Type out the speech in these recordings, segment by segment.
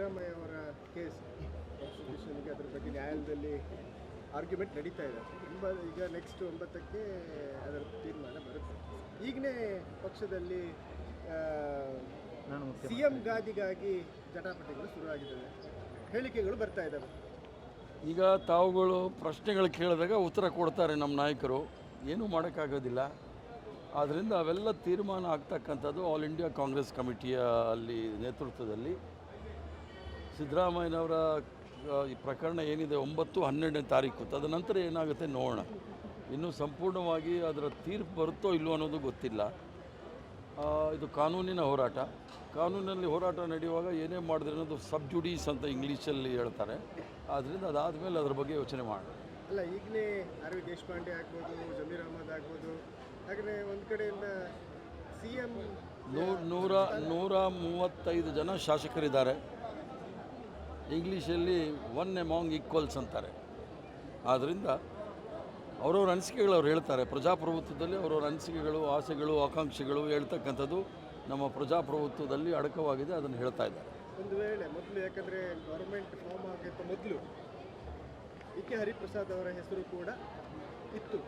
ಸಿದ್ದರಾಮಯ್ಯ ಅವರ ಕೇಸ್ ಕಾನ್ಸ್ಟಿಟ್ಯೂಷನ್ಗೆ ಅದ್ರ ಬಗ್ಗೆ ನ್ಯಾಯಾಲಯದಲ್ಲಿ ಆರ್ಗ್ಯುಮೆಂಟ್ ನಡೀತಾ ಇದೆ. ಒಂಬ ಈಗ ನೆಕ್ಸ್ಟ್ ಒಂಬತ್ತಕ್ಕೆ ಅದರ ತೀರ್ಮಾನ ಬರುತ್ತೆ. ಈಗಲೇ ಪಕ್ಷದಲ್ಲಿ ಸಿ ಎಂ ಗಾದಿಗಾಗಿ ಜಟಾಪಟಿಗಳು ಶುರುವಾಗಿದ್ದಾವೆ. ಹೇಳಿಕೆಗಳು ಬರ್ತಾ ಇದ್ದಾವೆ. ಈಗ ತಾವುಗಳು ಪ್ರಶ್ನೆಗಳು ಕೇಳಿದಾಗ ಉತ್ತರ ಕೊಡ್ತಾರೆ ನಮ್ಮ ನಾಯಕರು. ಏನೂ ಮಾಡೋಕ್ಕಾಗೋದಿಲ್ಲ. ಆದ್ದರಿಂದ ಅವೆಲ್ಲ ತೀರ್ಮಾನ ಆಗ್ತಕ್ಕಂಥದ್ದು ಆಲ್ ಇಂಡಿಯಾ ಕಾಂಗ್ರೆಸ್ ಕಮಿಟಿಯ ಅಲ್ಲಿ ನೇತೃತ್ವದಲ್ಲಿ. ಸಿದ್ದರಾಮಯ್ಯನವರ ಈ ಪ್ರಕರಣ ಏನಿದೆ ಒಂಬತ್ತು ಹನ್ನೆರಡನೇ ತಾರೀಕು ತದನಂತರ ಏನಾಗುತ್ತೆ ನೋಡೋಣ. ಇನ್ನೂ ಸಂಪೂರ್ಣವಾಗಿ ಅದರ ತೀರ್ಪು ಬರುತ್ತೋ ಇಲ್ಲೋ ಅನ್ನೋದು ಗೊತ್ತಿಲ್ಲ. ಇದು ಕಾನೂನಿನ ಹೋರಾಟ. ಕಾನೂನಲ್ಲಿ ಹೋರಾಟ ನಡೆಯುವಾಗ ಏನೇ ಮಾಡಿದ್ರೆ ಅನ್ನೋದು ಸಬ್ ಜುಡೀಸ್ ಅಂತ ಇಂಗ್ಲೀಷಲ್ಲಿ ಹೇಳ್ತಾರೆ. ಆದ್ದರಿಂದ ಅದಾದಮೇಲೆ ಅದ್ರ ಬಗ್ಗೆ ಯೋಚನೆ ಮಾಡೋಣ. ಅಲ್ಲ ಈಗಲೇ ಅರವಿಂದ್ ದೇಶಪಾಂಡೆ ಆಗ್ಬೋದು ಜಮೀರ್ ಅಹಮದ್ ಆಗ್ಬೋದು ಹಾಗೆಯೇ ಒಂದು ಕಡೆಯಿಂದ ಸಿ ಎಂ ನೂರ ನೂರ ಮೂವತ್ತೈದು ಜನ ಶಾಸಕರಿದ್ದಾರೆ. ಇಂಗ್ಲೀಷಲ್ಲಿ ಒನ್ ಎಮಾಂಗ್ ಈಕ್ವಲ್ಸ್ ಅಂತಾರೆ. ಆದ್ದರಿಂದ ಅವರವ್ರ ಅನಿಸಿಕೆಗಳು ಅವ್ರು ಹೇಳ್ತಾರೆ. ಪ್ರಜಾಪ್ರಭುತ್ವದಲ್ಲಿ ಅವರವ್ರ ಅನಿಸಿಕೆಗಳು ಆಸೆಗಳು ಆಕಾಂಕ್ಷೆಗಳು ಹೇಳ್ತಕ್ಕಂಥದ್ದು ನಮ್ಮ ಪ್ರಜಾಪ್ರಭುತ್ವದಲ್ಲಿ ಅಡಕವಾಗಿದೆ ಅದನ್ನು ಹೇಳ್ತಾ ಇದ್ದಾರೆ. ಒಂದು ವೇಳೆ ಮೊದಲು ಯಾಕಂದರೆ ಗೌರ್ಮೆಂಟ್ ಫಾರ್ಮ್ ಆಗಿದ್ದ ಮೊದಲು ಡಿ ಕೆ. ಹರಿಪ್ರಸಾದ್ ಅವರ ಹೆಸರು ಕೂಡ ಇತ್ತು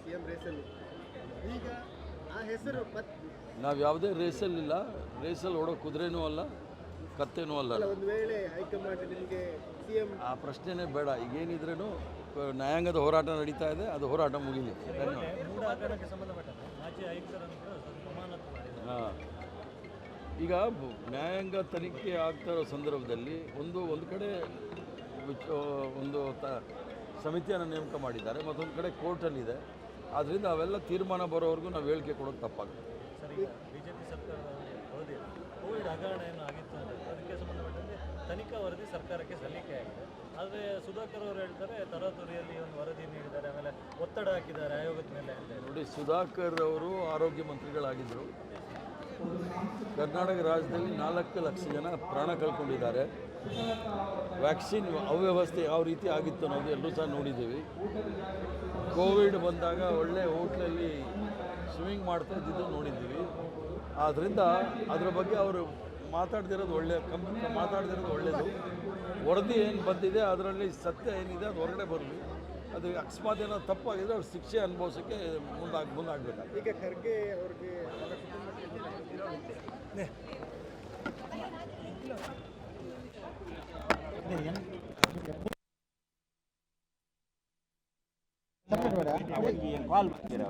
ಸಿ ಎಂ ರೇಸಲ್ಲಿ ಈಗ ಆ ಹೆಸರು ನಾವು ಯಾವುದೇ ರೇಸಲ್ಲಿಲ್ಲ ರೇಸಲ್ಲಿ ಓಡೋ ಕುದುರೆನೂ ಅಲ್ಲ. ಕತ್ತೇನೂ ಅಲ್ಲ. ಅಲ್ಲ ಒಂದು ವೇಳೆ ಹೈಕಮಾಂಡ್ ನಿಮಗೆ ಸಿಎಂ ಆ ಪ್ರಶ್ನೆನೇ ಬೇಡ. ಈಗೇನಿದ್ರೂ ನ್ಯಾಯಾಂಗದ ಹೋರಾಟ ನಡೀತಾ ಇದೆ ಅದು ಹೋರಾಟ ಮುಗಿಲಿ. ಹಾಂ. ಈಗ ನ್ಯಾಯಾಂಗ ತನಿಖೆ ಆಗ್ತಾ ಇರೋ ಸಂದರ್ಭದಲ್ಲಿ ಒಂದು ಒಂದು ಕಡೆ ವಿಚ- ಒಂದು ತ ಸಮಿತಿಯನ್ನು ನೇಮಕ ಮಾಡಿದ್ದಾರೆ ಮತ್ತೊಂದು ಕಡೆ ಕೋರ್ಟಲ್ಲಿದೆ. ಆದ್ದರಿಂದ ಅವೆಲ್ಲ ತೀರ್ಮಾನ ಬರೋವರೆಗೂ ನಾವು ಹೇಳಿಕೆ ಕೊಡೋದು ತಪ್ಪಾಗುತ್ತೆ. ಏನು ಆಗಿತ್ತು ಅಂದರೆ ಅದಕ್ಕೆ ಸಂಬಂಧಪಟ್ಟಂತೆ ತನಿಖಾ ವರದಿ ಸರ್ಕಾರಕ್ಕೆ ಸಲ್ಲಿಕೆ ಆಗಿದೆ. ಆದರೆ ಸುಧಾಕರ್ ಅವರು ಹೇಳ್ತಾರೆ, ತರಾತುರಿಯಲ್ಲಿ ಒಂದು ವರದಿ ನೀಡಿದ್ದಾರೆ, ಆಮೇಲೆ ಒತ್ತಡ ಹಾಕಿದ್ದಾರೆ ಆಯೋಗದ ಮೇಲೆ ಅಂತ ನೋಡಿ, ಸುಧಾಕರ್ ಅವರು ಆರೋಗ್ಯ ಮಂತ್ರಿಗಳಾಗಿದ್ದರು. ಕರ್ನಾಟಕ ರಾಜ್ಯದಲ್ಲಿ ನಾಲ್ಕು ಲಕ್ಷ ಜನ ಪ್ರಾಣ ಕಳ್ಕೊಂಡಿದ್ದಾರೆ. ವ್ಯಾಕ್ಸಿನ್ ಅವ್ಯವಸ್ಥೆ ಯಾವ ರೀತಿ ಆಗಿತ್ತು ಅನ್ನೋದು ಎಲ್ಲರೂ ಸಹ ನೋಡಿದ್ದೀವಿ. ಕೋವಿಡ್ ಬಂದಾಗ ಒಳ್ಳೆ ಹೋಟ್ಲಲ್ಲಿ ಸ್ವಿಮ್ಮಿಂಗ್ ಮಾಡ್ತಾ ಇದ್ದಿದ್ದು ನೋಡಿದ್ದೀವಿ. ಆದ್ದರಿಂದ ಅದರ ಬಗ್ಗೆ ಅವರು ಮಾತಾಡ್ದಿರೋದು ಒಳ್ಳೆಯ ಕಂಪ್ನಿ ಮಾತಾಡ್ದಿರೋದು ಒಳ್ಳೆಯದು ವರದಿ ಏನು ಬಂದಿದೆ ಅದರಲ್ಲಿ ಸತ್ಯ ಏನಿದೆ ಅದು ಹೊರಗಡೆ ಬರಲಿ. ಅದು ಅಕಸ್ಮಾತ್ ಏನೋ ತಪ್ಪಾಗಿದ್ರೆ ಅವ್ರು ಶಿಕ್ಷೆ ಅನುಭವಿಸೋಕ್ಕೆ ಮುಂದಾಗಿ ಮುಂದಾಗಬೇಕು. ಈಗ ಖರ್ಗೆ ಅವ್ರಿಗೆ ಕಾಲ್ ಮಾಡ್ತೀರಾ?